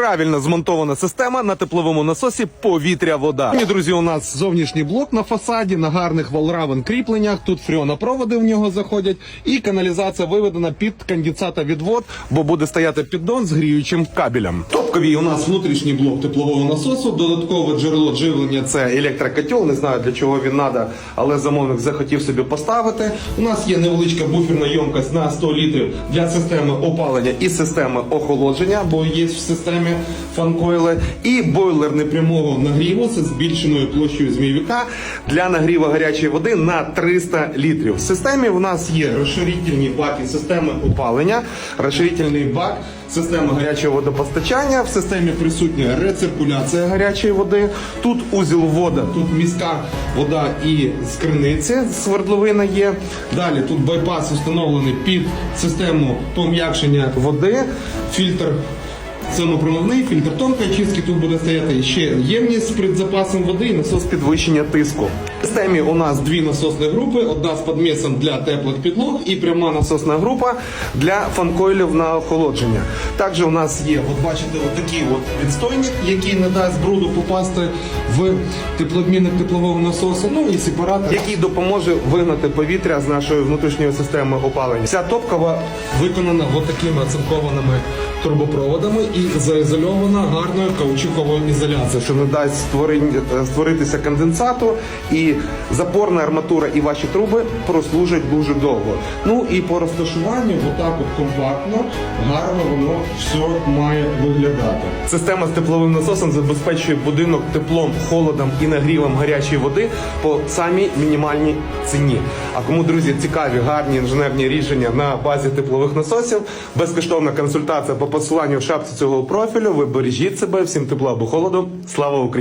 правильно змонтована система на тепловому насосі повітря-вода. Ні, друзі, у нас зовнішній блок на фасаді на гарних валравен кріпленнях. Тут фріонопроводи в нього заходять, і каналізація виведена під конденсатовідвод, бо буде стояти піддон з гріючим кабелем. Топковий у нас внутрішній блок теплового насосу. Додаткове джерело живлення це електрокотел. Не знаю для чого він треба, але замовник захотів собі поставити. У нас є невеличка буферна ємкость на 100 літрів для системи опалення і системи охолодження, бо є в системі фанкойли, і бойлер непрямого нагріву з збільшеною площею змійовика для нагріву гарячої води на 300 літрів. В системі у нас є розширительні баки системи опалення, розширительний бак, система гарячого водопостачання. В системі присутня рециркуляція гарячої води. Тут узіл вода, тут міська вода і з криниці свердловина є. Далі тут байпас встановлений під систему пом'якшення води, фільтр Самопромивний фільтр тонкої чистки тут буде стояти ще ємність з предзапасом води і насос підвищення тиску. В системі у нас дві насосні групи: одна з подмісом для теплих підлог і пряма насосна група для фанкойлів на охолодження. Також у нас є, от бачите, от такий от відстойник, який не дасть бруду попасти в теплообмінник теплового насосу. Ну і сепаратор, який допоможе вигнати повітря з нашої внутрішньої системи опалення. Вся топкова виконана от такими оцинкованими трубопроводами і заізольована гарною каучуковою ізоляцією, що не дасть е, створитися конденсату, запорна арматура і ваші труби прослужать дуже довго. Ну і по розташуванню, отак от компактно, гарно воно все має виглядати. Система з тепловим насосом забезпечує будинок теплом, холодом і нагрівом гарячої води по самій мінімальній ціні. А кому, друзі, цікаві гарні інженерні рішення на базі теплових насосів, безкоштовна консультація по посиланню в шапці цього профілю. Ви бережіть себе, всім тепла або холоду. Слава Україні!